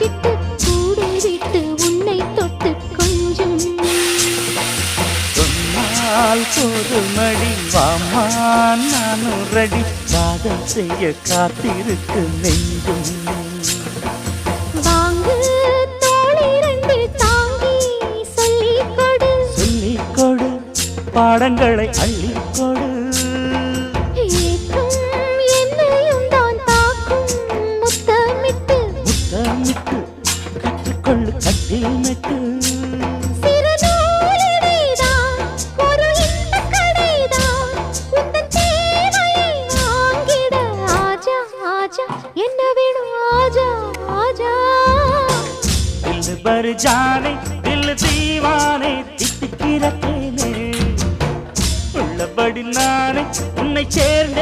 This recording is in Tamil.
விட்டு கூடும் விட்டு உன்னை தொட்டு கொஞ்சம். சொன்னால் பொறுமடி வாமா நானும் ரெடி வாதம் செய்ய காத்திருக்கு நெஞ்சும். வாங்கு பாடங்களை அள்ளிக்கொடு கற்றுக்கொள்ளு கட்டில் நட்டு என்ன வேணும் ஆஜா ஆஜா? தில்லு பரு ஜானே தில்லு தீவானே திட்டுக்கிற தேனே உள்ளபடி நானே உன்னை சேர்ந்த